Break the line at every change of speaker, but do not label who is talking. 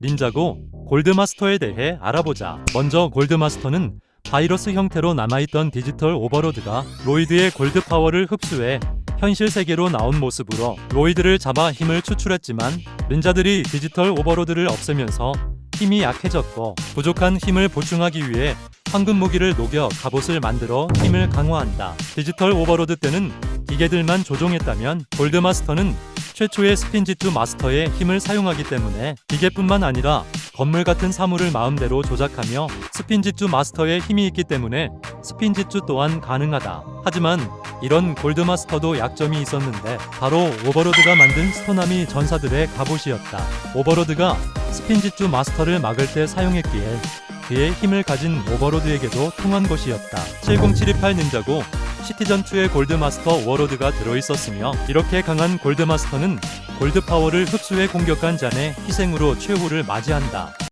닌자고 골드마스터에 대해 알아보자. 먼저 골드마스터는 바이러스 형태로 남아있던 디지털 오버로드가 로이드의 골드 파워를 흡수해 현실 세계로 나온 모습으로 로이드를 잡아 힘을 추출했지만 닌자들이 디지털 오버로드를 없애면서 힘이 약해졌고 부족한 힘을 보충하기 위해 황금 무기를 녹여 갑옷을 만들어 힘을 강화한다. 디지털 오버로드 때는 기계들만 조종했다면 골드마스터는 최초의 스핀지투 마스터의 힘을 사용하기 때문에 기계뿐만 아니라 건물 같은 사물을 마음대로 조작하며 스핀지투 마스터의 힘이 있기 때문에 스핀지투 또한 가능하다. 하지만 이런 골드마스터도 약점이 있었는데 바로 오버로드가 만든 스토나미 전사들의 갑옷이었다. 오버로드가 스핀지투 마스터를 막을 때 사용했기에 그의 힘을 가진 오버로드에게도 통한 것이었다. 70728 닌자고 시티전2의 골드마스터 워로드가 들어있었으며 이렇게 강한 골드마스터는 골드 파워를 흡수해 공격한 잔의 희생으로 최후를 맞이한다.